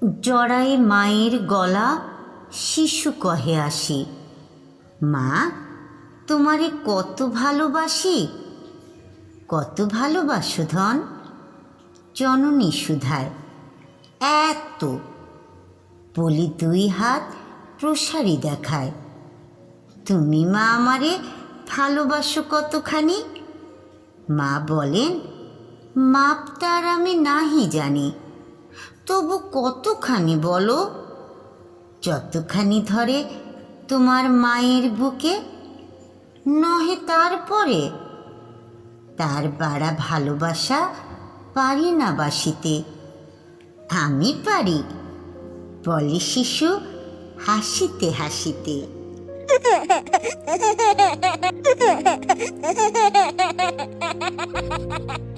জড়ায় মায়ের গলা, শিশু কহে আসি, মা, তোমারে কত ভালোবাসি, কত ভালোবাসো ধন, জননী সুধায় এত। বলি দুই হাত প্রসারী দেখায়, তুমি মা আমারে ভালোবাসো কতখানি? মা বলেন, মাপ তার আমি নাহি জানি। তবু কতখানি বলো? যতখানি ধরে তোমার মায়ের বুকে, নহে তারপরে। তার বাড়া ভালোবাসা পারি না বাসিতে। আমি পারি বলে শিশু হাসিতে হাসিতে।